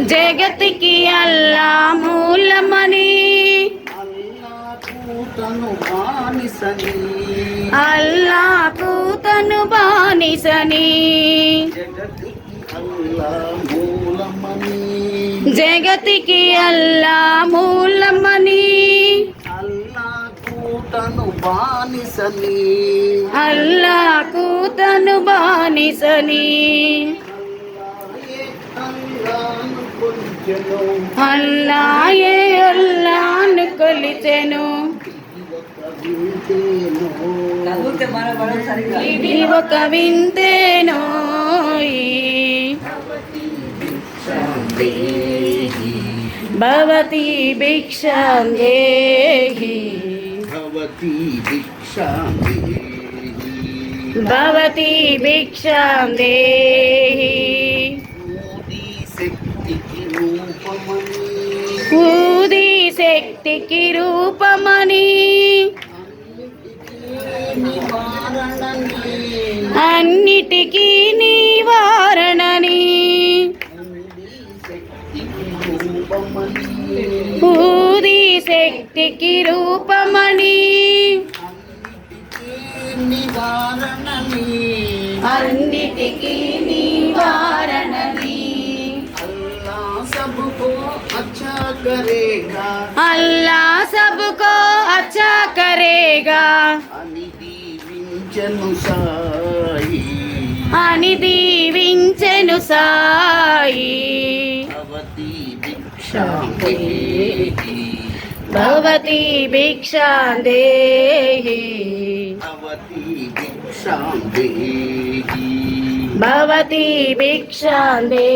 జగతికి అల్లా మూలమని. అల్లాకు తను బానిసని. అల్లాకు తను బానిసని. జగతికి అల్లా మూలమని. బానిసని. అల్లాకు తను బానిసని. అల్లాయే అల్లాను కొలిచెను. ఇది ఒక వింతేనో భవతి భిక్షాం దేహి. భిక్షామి భవతి భిక్షాం దేహి మోదీ శక్తికి రూపమని ఊది శక్తికి రూపమని అన్నిటికీ నివారణని ఊది శక్తికి రూపమని. నివారణని అన్నిటికీ నివారణని అల్లా సబ్కో అచ్చా కరేగా అని దీవించను సాయి. అని దీవించెను సాయి భవతి భిక్షామి భవతి భిక్షాందేహి భవతి భిక్షామి భవతి భిక్షాందే